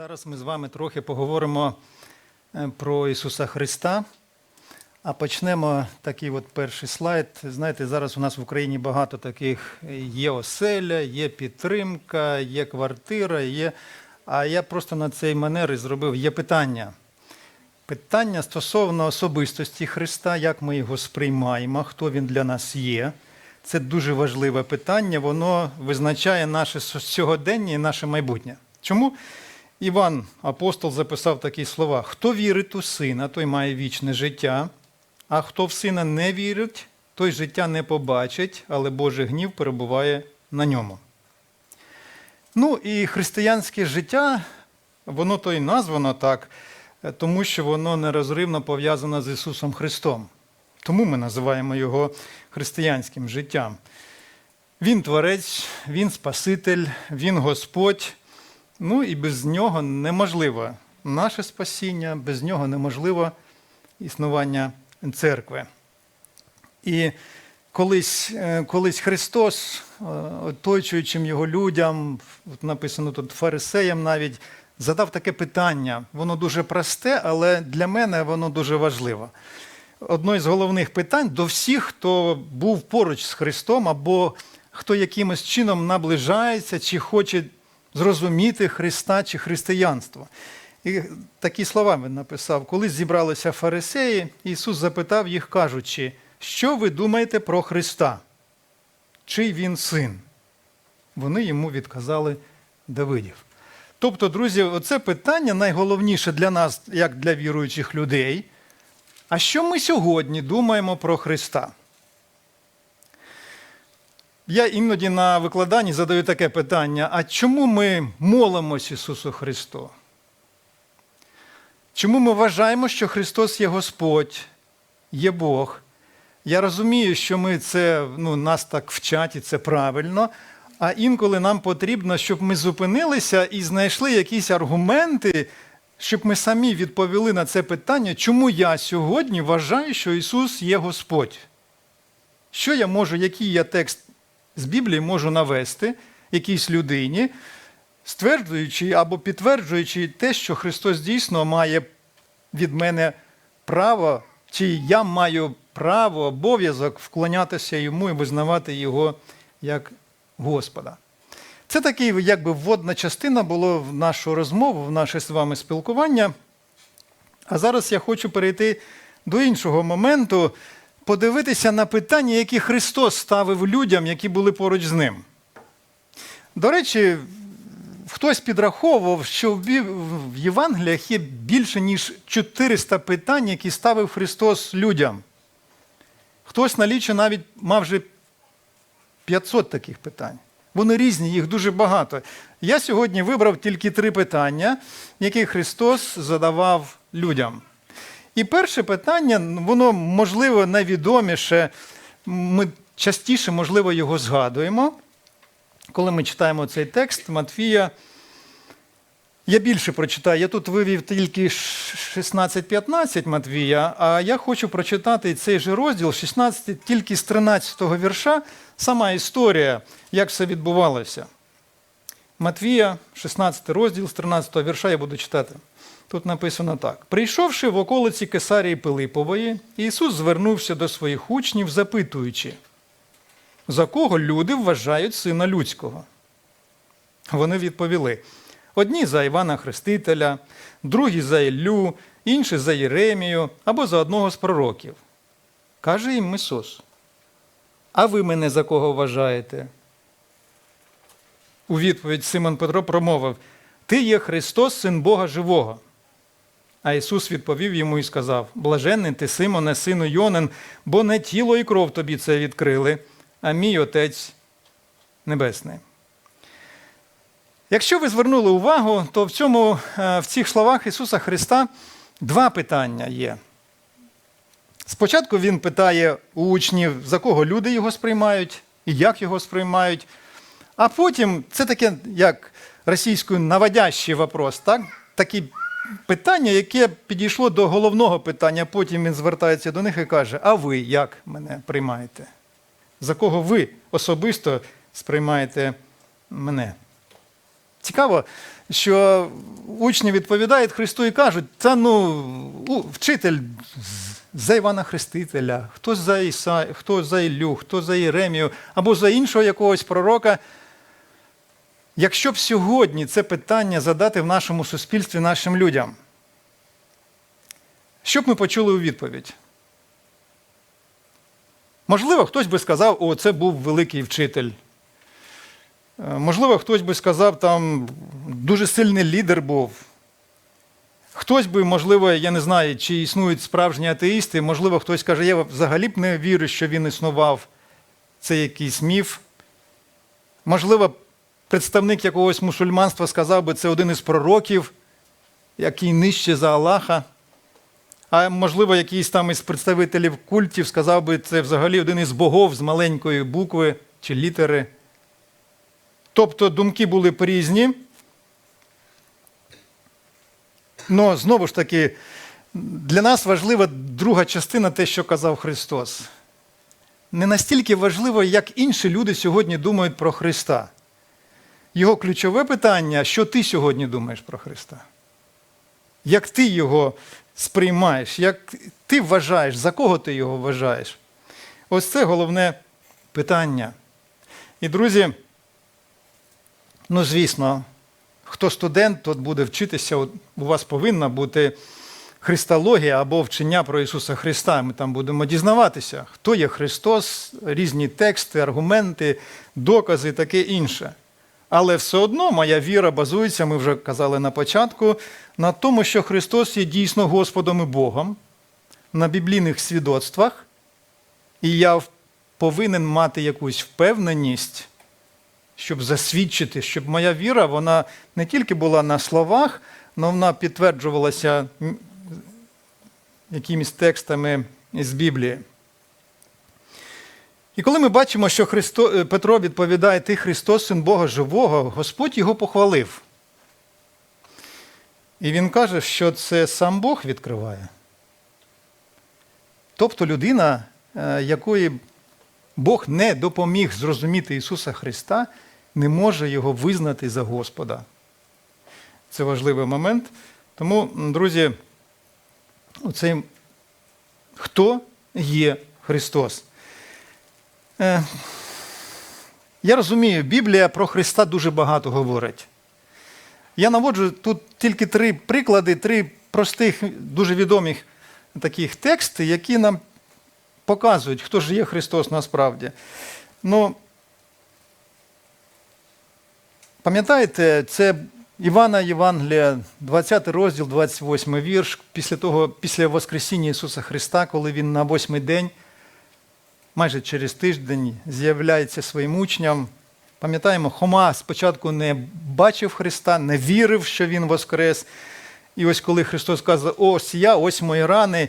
Зараз ми з вами трохи поговоримо е, про Ісуса Христа. А почнемо такий от перший слайд. Знаєте, зараз у нас в Україні багато таких є оселя, є підтримка, є квартира, є. А я просто на цей манер і зробив є питання. Питання стосовно особистості Христа, як ми його сприймаємо, хто він для нас є. Це дуже важливе питання, воно визначає наше сьогодення і наше майбутнє. Чому Іван апостол записав такі слова: хто вірить у сина, той має вічне життя, а хто в сина не вірить, той життя не побачить, але Божий гнів перебуває на ньому. Ну і християнське життя, воно то й названо так, тому що воно нерозривно пов'язано з Ісусом Христом. Тому ми називаємо його християнським життям. Він творець, він Спаситель, він Господь. Ну і без нього неможливо наше спасіння, без нього неможливо існування церкви. І колись, е, колись Христос, е, оточуючим його людям, написано тут фарисеям навіть, задав таке питання. Воно дуже просте, але для мене воно дуже важливе. Одне з головних питань до всіх, хто був поруч з Христом, або хто якимось чином наближається чи хоче зрозуміти Христа чи християнство. І такі слова він написав: коли зібралися фарисеї, Ісус запитав їх, кажучи, що ви думаєте про Христа? Чий він син? Вони йому відказали Давидів. Тобто, друзі, оце питання найголовніше для нас, як для віруючих людей. А що ми сьогодні думаємо про Христа? Я іноді на викладанні задаю таке питання: а чому ми молимось Ісусу Христу? Чому ми вважаємо, що Христос є Господь, є Бог? Я розумію, що ми це, ну, нас так вчать, і це правильно. А інколи нам потрібно, щоб ми зупинилися і знайшли якісь аргументи, щоб ми самі відповіли на це питання, чому я сьогодні вважаю, що Ісус є Господь. Що я можу, який я текст з Біблії можу навести якійсь людині, стверджуючи або підтверджуючи те, що Христос дійсно має від мене право, чи я маю право, обов'язок вклонятися йому і визнавати Його як Господа. Це такий, якби вводна частина була в нашу розмову, в наше з вами спілкування. А зараз я хочу перейти до іншого моменту, подивитися на питання, які Христос ставив людям, які були поруч з ним. До речі, хтось підраховував, що в Євангеліях є більше, ніж 400 питань, які ставив Христос людям. Хтось налічив навіть мав вже 500 таких питань. Вони різні, їх дуже багато. Я сьогодні вибрав тільки три питання, які Христос задавав людям. І перше питання, воно, можливо, найвідоміше, ми частіше, можливо, його згадуємо. Коли ми читаємо цей текст Матфія, я більше прочитаю. Я тут вивів тільки 16-15 Матвія, а я хочу прочитати цей же розділ, 16, тільки з 13-го вірша, сама історія, як все відбувалося. Матвія, 16 розділ з 13 го вірша я буду читати. Тут написано так: прийшовши в околиці Кесарії Пилипової, Ісус звернувся до своїх учнів, запитуючи, за кого люди вважають сина людського. Вони відповіли: одні за Івана Хрестителя, другі за Іллю, інші за Єремію або за одного з пророків. Каже їм Ісус, а ви мене за кого вважаєте? У відповідь Симон Петро промовив: Ти є Христос, син Бога живого. А Ісус відповів йому і сказав: Блаженний ти, Симоне, сину Йонин, бо не тіло і кров тобі це відкрили, а мій Отець Небесний. Якщо ви звернули увагу, то в, цьому, в цих словах Ісуса Христа два питання є. Спочатку Він питає у учнів, за кого люди його сприймають і як його сприймають. А потім це таке, як російською наводящий вопрос, так? такі питання, яке підійшло до головного питання, потім він звертається до них і каже: А ви як мене приймаєте? За кого ви особисто сприймаєте мене? цікаво, що учні відповідають Христу і кажуть, та ну, вчитель за Івана Хрестителя, хто за Іса, хто за Іллю, хто за Єремію, або за іншого якогось пророка. Якщо б сьогодні це питання задати в нашому суспільстві нашим людям, що б ми почули у відповідь? Можливо, хтось би сказав, о, це був великий вчитель. Е, Можливо, хтось би сказав, там дуже сильний лідер був. Хтось би, можливо, я не знаю, чи існують справжні атеїсти, можливо, хтось каже, я взагалі б не вірю, що він існував. Це якийсь міф. Можливо, представник якогось мусульманства сказав би, це один із пророків, який нижче за Аллаха. А можливо, якийсь там із представителів культів сказав би, це взагалі один із богов з маленької букви чи літери. Тобто думки були різні. Ну, знову ж таки, для нас важлива друга частина те, що казав Христос. Не настільки важливо, як інші люди сьогодні думають про Христа. Його ключове питання, що ти сьогодні думаєш про Христа? Як ти його сприймаєш, як ти вважаєш, за кого ти його вважаєш? Ось це головне питання. І, друзі, ну, звісно, хто студент, тот буде вчитися, у вас повинна бути христологія або вчення про Ісуса Христа. Ми там будемо дізнаватися, хто є Христос, різні тексти, аргументи, докази і таке інше. Але все одно моя віра базується, ми вже казали на початку, на тому, що Христос є дійсно Господом і Богом, на біблійних свідоцтвах, і я повинен мати якусь впевненість, щоб засвідчити, щоб моя віра вона не тільки була на словах, але вона підтверджувалася якимись текстами з Біблії. І коли ми бачимо, що Христо, е, Петро відповідає, ти Христос, син Бога живого, Господь його похвалив. І він каже, що це сам Бог відкриває. Тобто людина, е, якої Бог не допоміг зрозуміти Ісуса Христа, не може його визнати за Господа. Це важливий момент. Тому, друзі, оцей хто є Христос? Е, Я розумію, Біблія про Христа дуже багато говорить. Я наводжу тут тільки три приклади, три простих, дуже відомих таких тексти, які нам показують, хто ж є Христос насправді. Ну, пам'ятаєте, це Івана Євангелія, 20 розділ, 28 вірш, після того, після Воскресіння Ісуса Христа, коли Він на восьмий день майже через тиждень з'являється своїм учням. Пам'ятаємо, Хома спочатку не бачив Христа, не вірив, що Він воскрес. І ось коли Христос каже, ось я, ось мої рани.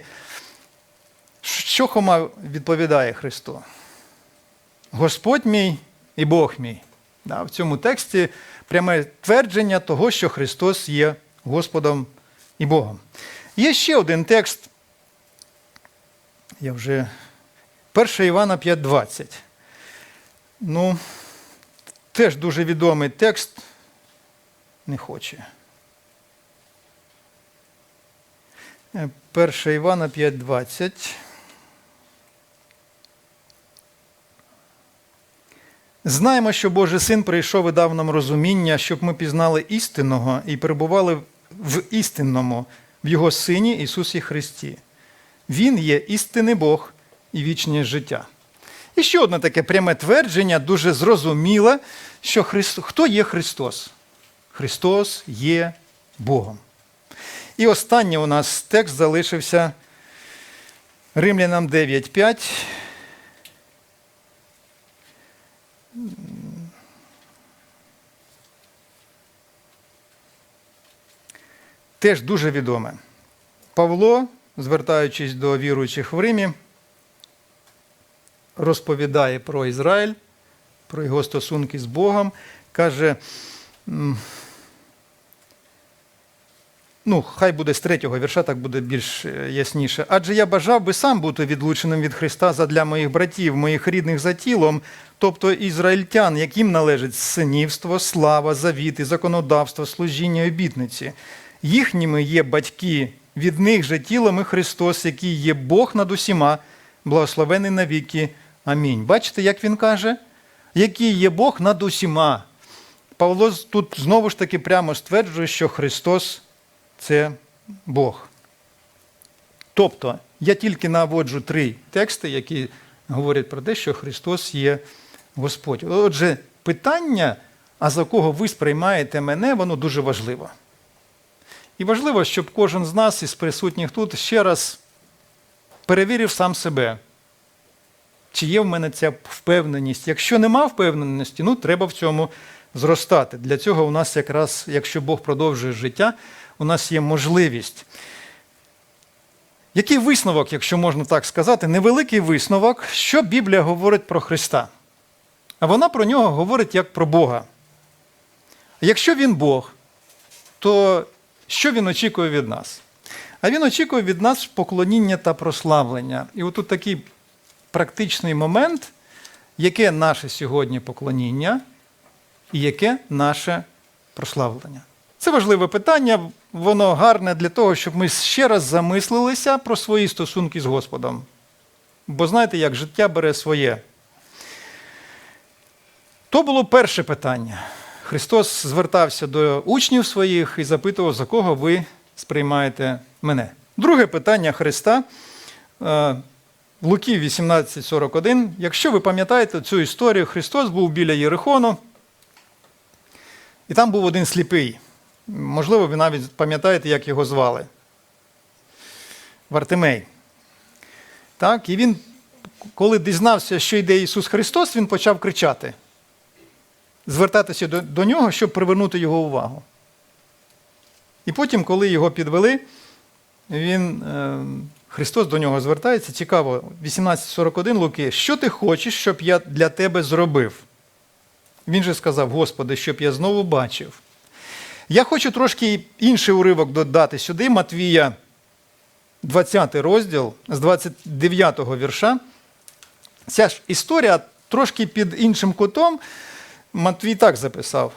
Що Хома відповідає Христу? Господь мій і Бог мій. В цьому тексті пряме твердження того, що Христос є Господом і Богом. Є ще один текст. Я вже 1 Івана 5.20. Ну, теж дуже відомий текст. Не хоче. 1 Івана 5.20. Знаємо, що Божий син прийшов і дав нам розуміння, щоб ми пізнали істинного і перебували в істинному, в Його Сині Ісусі Христі. Він є істинний Бог і вічне життя. І ще одне таке пряме твердження, дуже зрозуміле, що Христо... хто є Христос? Христос є Богом. І останнє у нас текст залишився Римлянам 9.5. Теж дуже відоме. Павло, звертаючись до віруючих в Римі, розповідає про Ізраїль, про його стосунки з Богом, каже, Ну, хай буде з третього вірша, так буде більш е, ясніше. Адже я бажав би сам бути відлученим від Христа задля моїх братів, моїх рідних за тілом, тобто ізраїльтян, яким належить синівство, слава, завіти, законодавство, служіння, обітниці. Їхніми є батьки, від них же тілом і Христос, який є Бог над усіма, благословений навіки. Амінь. Бачите, як він каже? Який є Бог над усіма. Павло тут знову ж таки прямо стверджує, що Христос це Бог. Тобто, я тільки наводжу три тексти, які говорять про те, що Христос є Господь. Отже, питання, а за кого ви сприймаєте мене, воно дуже важливо. І важливо, щоб кожен з нас із присутніх тут ще раз перевірив сам себе, чи є в мене ця впевненість. Якщо нема впевненості, ну треба в цьому зростати. Для цього у нас якраз, якщо Бог продовжує життя, у нас є можливість. Який висновок, якщо можна так сказати, невеликий висновок, що Біблія говорить про Христа? А вона про нього говорить як про Бога. Якщо він Бог, то що він очікує від нас? А він очікує від нас поклоніння та прославлення. І отут такий практичний момент, яке наше сьогодні поклоніння і яке наше прославлення. Це важливе питання, воно гарне для того, щоб ми ще раз замислилися про свої стосунки з Господом. Бо знаєте, як життя бере своє. То було перше питання. Христос звертався до учнів своїх і запитував, за кого ви сприймаєте мене. Друге питання Христа е, Луки 18:41. Якщо ви пам'ятаєте цю історію, Христос був біля Єрихону, і там був один сліпий. Можливо, ви навіть пам'ятаєте, як його звали. Вартимей. Так, і він, коли дізнався, що йде Ісус Христос, він почав кричати, звертатися до, до нього, щоб привернути його увагу. І потім, коли його підвели, він, е, Христос до нього звертається. Цікаво, 18.41 Луки, що ти хочеш, щоб я для тебе зробив? Він же сказав, Господи, щоб я знову бачив. Я хочу трошки інший уривок додати сюди, Матвія, 20 розділ з 29 вірша. Ця ж історія трошки під іншим кутом. Матвій так записав.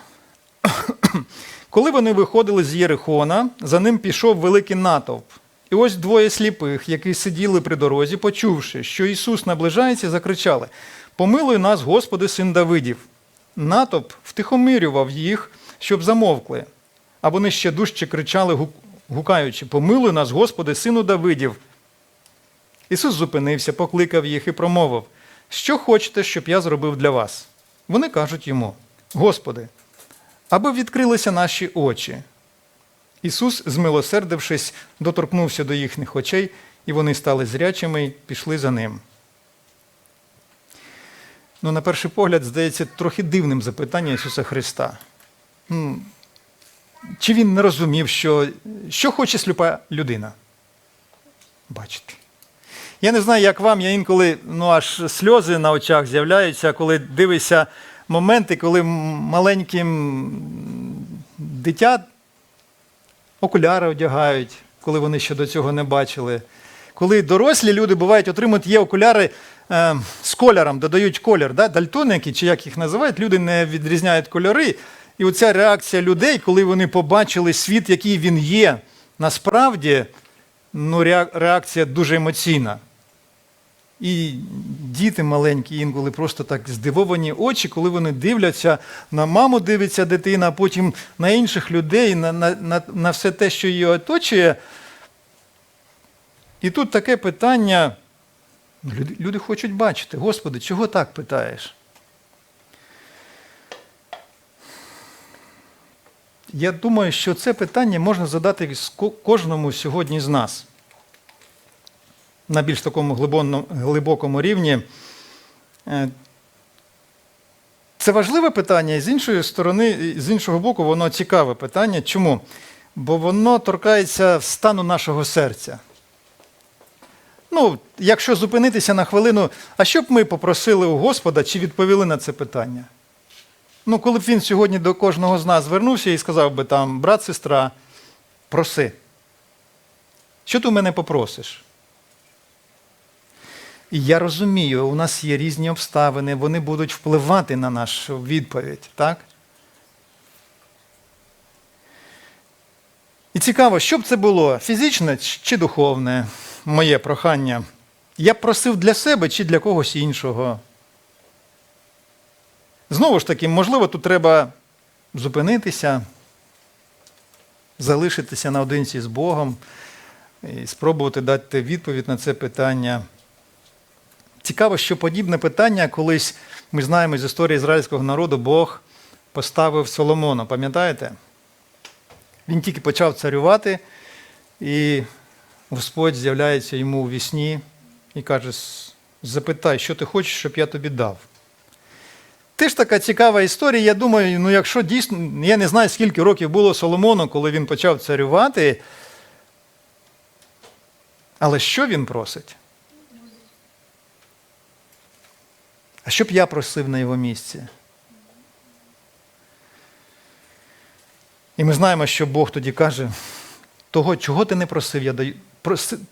Коли вони виходили з Єрихона, за ним пішов великий натовп. І ось двоє сліпих, які сиділи при дорозі, почувши, що Ісус наближається, закричали: Помилуй нас, Господи, син Давидів. Натовп втихомирював їх, щоб замовкли. А вони ще дужче кричали, гукаючи: Помилуй нас, Господи, сину Давидів. Ісус зупинився, покликав їх і промовив: Що хочете, щоб я зробив для вас? Вони кажуть йому: Господи, аби відкрилися наші очі. Ісус, змилосердившись, доторкнувся до їхніх очей, і вони стали зрячими і пішли за ним. Ну, на перший погляд, здається, трохи дивним запитання Ісуса Христа. Чи він не розумів, що, що хоче сліпа людина? Бачите. Я не знаю, як вам, я інколи ну, аж сльози на очах з'являються, коли дивишся моменти, коли маленьким дитя окуляри одягають, коли вони ще до цього не бачили. Коли дорослі люди бувають, отримують є окуляри е, з кольором, додають колір, да? дальтоники, чи як їх називають, люди не відрізняють кольори. І оця реакція людей, коли вони побачили світ, який він є, насправді ну, реакція дуже емоційна. І діти маленькі, інколи просто так здивовані очі, коли вони дивляться, на маму дивиться дитина, а потім на інших людей, на, на, на, на все те, що її оточує. І тут таке питання. Люди, люди хочуть бачити, Господи, чого так питаєш? Я думаю, що це питання можна задати кожному сьогодні з нас на більш такому глибокому рівні. Е, це важливе питання, і з іншої сторони, з іншого боку, воно цікаве питання. Чому? Бо воно торкається стану нашого серця. Ну, якщо зупинитися на хвилину, а що б ми попросили у Господа, чи відповіли на це питання? Ну, коли б він сьогодні до кожного з нас звернувся і сказав би там, брат, сестра, Проси. Що ти у мене попросиш? І я розумію, у нас є різні обставини, вони будуть впливати на нашу відповідь, так? І цікаво, що б це було фізичне чи духовне, моє прохання. Я б просив для себе чи для когось іншого. Знову ж таки, можливо, тут треба зупинитися, залишитися наодинці з Богом і спробувати дати відповідь на це питання. Цікаво, що подібне питання колись ми знаємо з історії ізраїльського народу, Бог поставив Соломона, пам'ятаєте? Він тільки почав царювати, і Господь з'являється йому у вісні і каже: запитай, що ти хочеш, щоб я тобі дав. Теж така цікава історія. Я думаю, ну якщо дійсно, я не знаю, скільки років було Соломону, коли він почав царювати. Але що він просить? А що б я просив на його місці? І ми знаємо, що Бог тоді каже: того, чого ти не просив, я даю.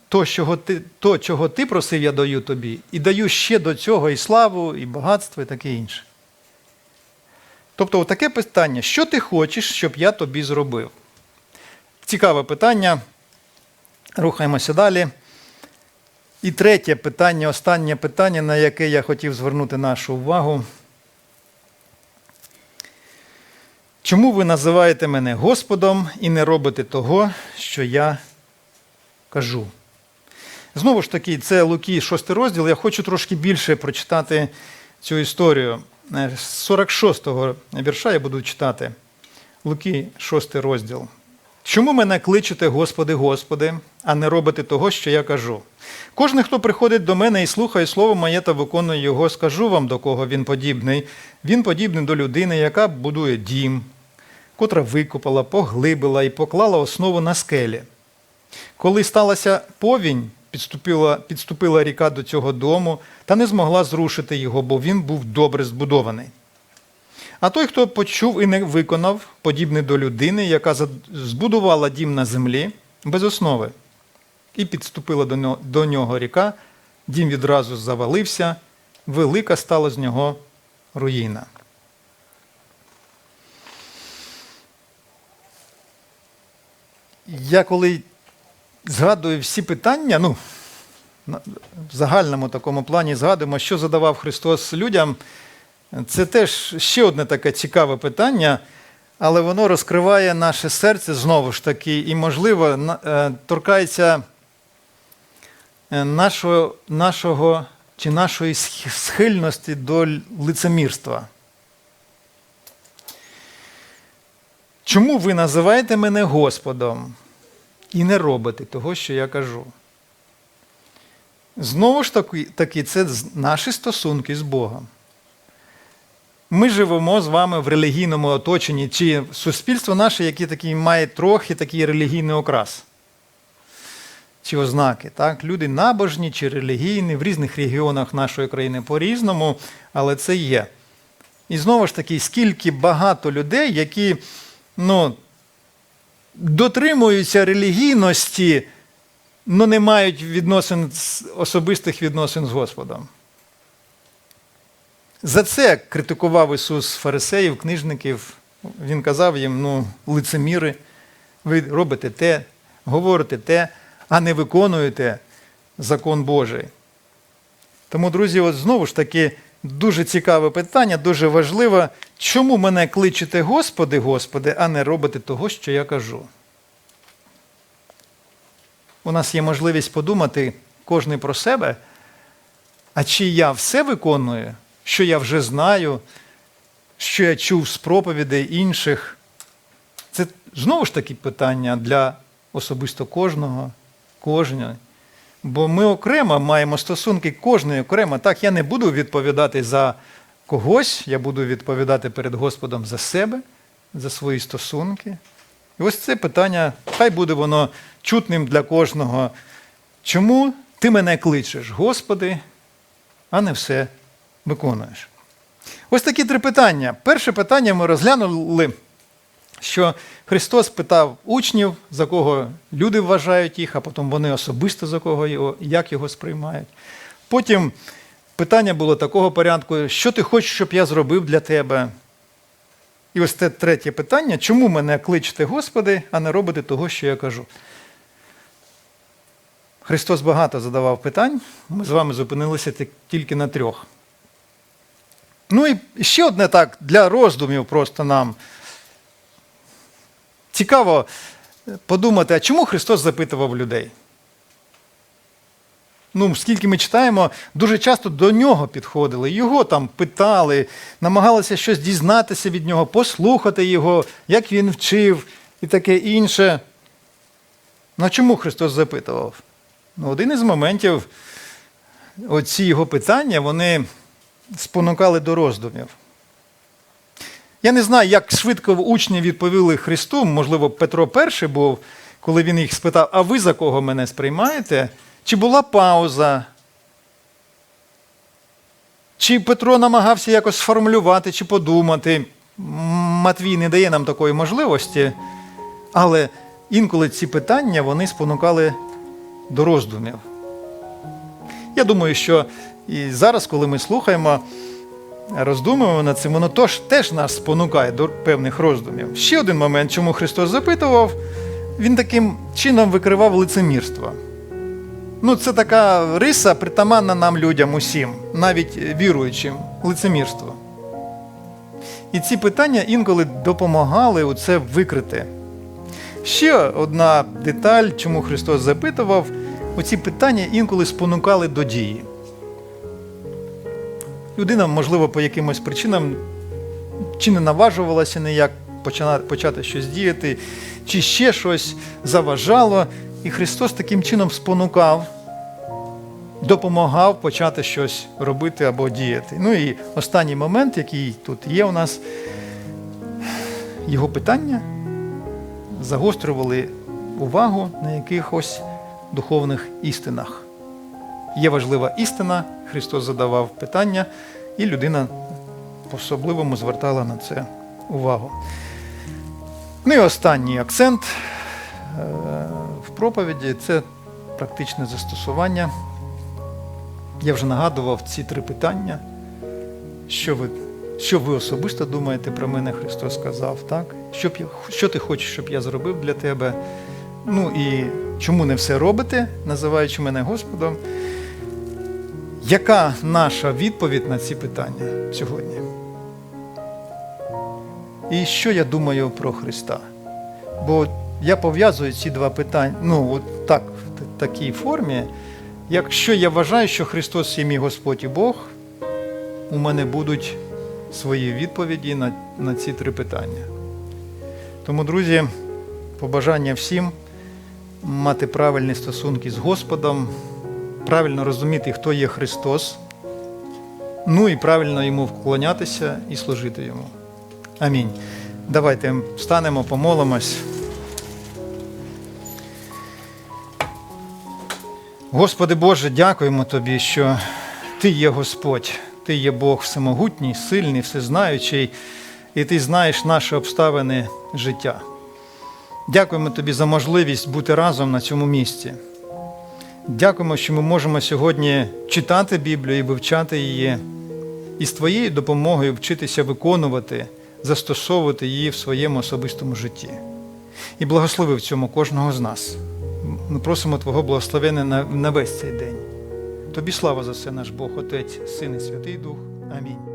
То, чого ти, то, чого ти просив, я даю тобі, і даю ще до цього і славу, і багатство, і таке інше. Тобто, таке питання, що ти хочеш, щоб я тобі зробив? Цікаве питання. Рухаємося далі. І третє питання, останнє питання, на яке я хотів звернути нашу увагу. Чому ви називаєте мене Господом і не робите того, що я кажу? Знову ж таки, це Луки, 6 розділ. Я хочу трошки більше прочитати цю історію. З 46-го вірша я буду читати. Луки, 6 розділ. Чому мене кличете, Господи, Господи, а не робите того, що я кажу? Кожен, хто приходить до мене і слухає слово моє та виконує його, скажу вам, до кого він подібний. Він подібний до людини, яка будує дім, котра викопала, поглибила і поклала основу на скелі. Коли сталася повінь, підступила, підступила ріка до цього дому та не змогла зрушити його, бо він був добре збудований. А той, хто почув і не виконав, подібний до людини, яка збудувала дім на землі без основи, і підступила до нього ріка, дім відразу завалився, велика стала з нього руїна. Я коли згадую всі питання, ну, в загальному такому плані згадуємо, що задавав Христос людям. Це теж ще одне таке цікаве питання, але воно розкриває наше серце знову ж таки, і, можливо, торкається нашого, нашого чи нашої схильності до лицемірства. Чому ви називаєте мене Господом і не робите того, що я кажу? Знову ж таки це наші стосунки з Богом. Ми живемо з вами в релігійному оточенні, чи суспільство наше, яке такий має трохи такий релігійний окрас. Чи ознаки. Так? Люди набожні чи релігійні в різних регіонах нашої країни по-різному, але це є. І знову ж таки, скільки багато людей, які ну, дотримуються релігійності, але не мають відносин, особистих відносин з Господом. За це критикував Ісус фарисеїв, книжників. Він казав їм, ну, лицеміри, ви робите те, говорите те, а не виконуєте закон Божий. Тому, друзі, от знову ж таки дуже цікаве питання, дуже важливе. Чому мене кличете Господи, Господи, а не робите того, що я кажу? У нас є можливість подумати кожен про себе, а чи я все виконую? Що я вже знаю, що я чув з проповідей інших. Це знову ж таки питання для особисто кожного, кожної. Бо ми окремо маємо стосунки кожної окремо. Так, я не буду відповідати за когось, я буду відповідати перед Господом за себе, за свої стосунки. І ось це питання, хай буде воно чутним для кожного. Чому ти мене кличеш, Господи, а не все виконуєш. Ось такі три питання. Перше питання ми розглянули, що Христос питав учнів, за кого люди вважають їх, а потім вони особисто за кого його, як його сприймають. Потім питання було такого порядку, що ти хочеш, щоб я зробив для тебе? І ось це третє питання: чому мене кличете, Господи, а не робите того, що я кажу? Христос багато задавав питань, ми з вами зупинилися тільки на трьох. Ну і ще одне так для роздумів просто нам. Цікаво подумати, а чому Христос запитував людей? Ну, скільки ми читаємо, дуже часто до нього підходили, його там питали, намагалися щось дізнатися від нього, послухати його, як він вчив і таке інше. Ну а чому Христос запитував? Ну, один із моментів, оці його питання, вони спонукали до роздумів. Я не знаю, як швидко учні відповіли Христу, можливо, Петро перший був, коли він їх спитав, а ви за кого мене сприймаєте? Чи була пауза? Чи Петро намагався якось сформулювати чи подумати? Матвій не дає нам такої можливості, але інколи ці питання вони спонукали до роздумів. Я думаю, що і зараз, коли ми слухаємо, роздумуємо над цим, воно тож, теж нас спонукає до певних роздумів. Ще один момент, чому Христос запитував, він таким чином викривав лицемірство. Ну, це така риса, притаманна нам людям усім, навіть віруючим, лицемірство. І ці питання інколи допомагали у це викрити. Ще одна деталь, чому Христос запитував, оці питання інколи спонукали до дії. Людина, можливо, по якимось причинам чи не наважувалася ніяк почати щось діяти, чи ще щось заважало. І Христос таким чином спонукав, допомагав почати щось робити або діяти. Ну і останній момент, який тут є у нас, його питання загострювали увагу на якихось духовних істинах. Є важлива істина, Христос задавав питання, і людина по-особливому звертала на це увагу. Ну і останній акцент е, в проповіді це практичне застосування. Я вже нагадував ці три питання. Що ви, що ви особисто думаєте про мене, Христос сказав, так? Що, б я, що ти хочеш, щоб я зробив для тебе? Ну і чому не все робите, називаючи мене Господом? Яка наша відповідь на ці питання сьогодні? І що я думаю про Христа? Бо я пов'язую ці два питання, ну, от так, в такій формі. Якщо я вважаю, що Христос є мій Господь і Бог, у мене будуть свої відповіді на, на ці три питання. Тому, друзі, побажання всім мати правильні стосунки з Господом, правильно розуміти, хто є Христос, ну і правильно йому вклонятися і служити йому. Амінь. Давайте встанемо, помолимось. Господи Боже, дякуємо Тобі, що Ти є Господь, Ти є Бог всемогутній, сильний, всезнаючий, і Ти знаєш наші обставини життя. Дякуємо Тобі за можливість бути разом на цьому місці. Дякуємо, що ми можемо сьогодні читати Біблію і вивчати її, і з Твоєю допомогою вчитися виконувати, застосовувати її в своєму особистому житті. І благослови в цьому кожного з нас. Ми просимо Твого благословення на, на весь цей день. Тобі слава за все, наш Бог, Отець, Син і Святий Дух. Амінь.